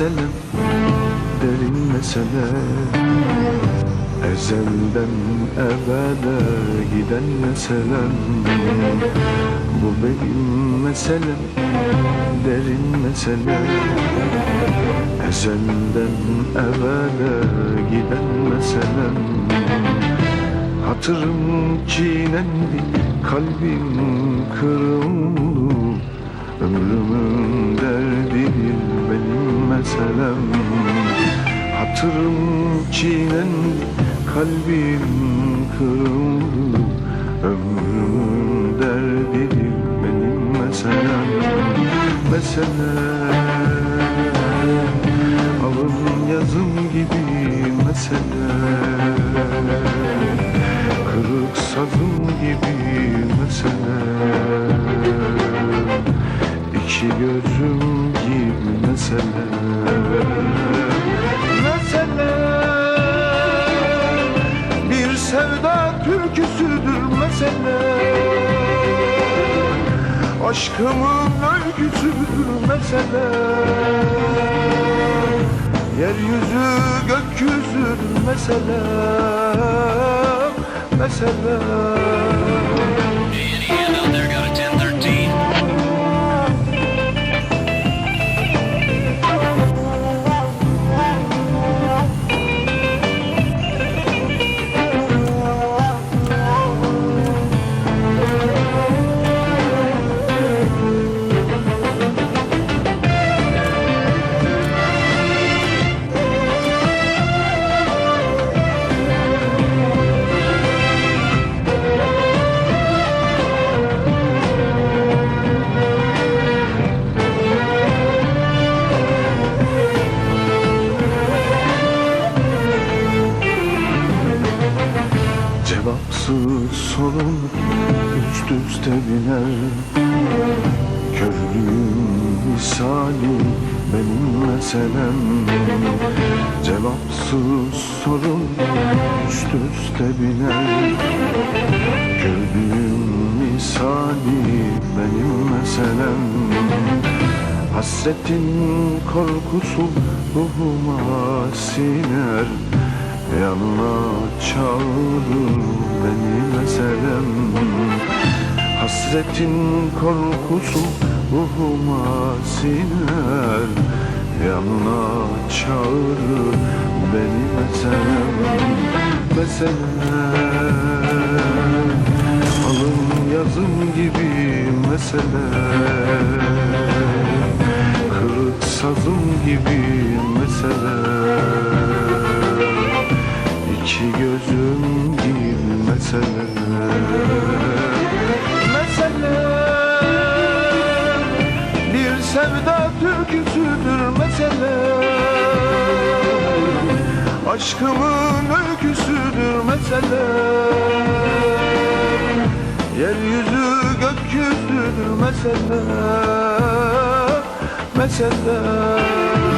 meselem Derin mesele. Ezelden ebede giden meselem. Bu benim meselem Derin mesele. Ezelden ebede giden meselem. Hatırım çiğnendi, kalbim kırıldı. Ömrümün benim meselem Hatırım çiğnendi, kalbim kırıldı. Ömrümün derdidir benim meselem. Meselem türküsüdür mesele Aşkımın öyküsüdür mesele Yeryüzü gökyüzüdür mesele Mesele Sorun üst üste biner. Körlüğün misali benim meselem. Cevapsız sorun üst üste biner. Gördüğüm misali benim meselem. Hasretin korkusu ruhuma siner. Yanına çağırır beni. meselem Hasretin korkusu ruhuma siner. Yanına çağırır beni meselem Meselem Alın yazım gibi mesele. Kırık sazım gibi mesele. İki gözüm gibi mesele türküsüdür mesele. Aşkımın öyküsüdür mesele. Yeryüzü gökyüzüdür mesele. Mesele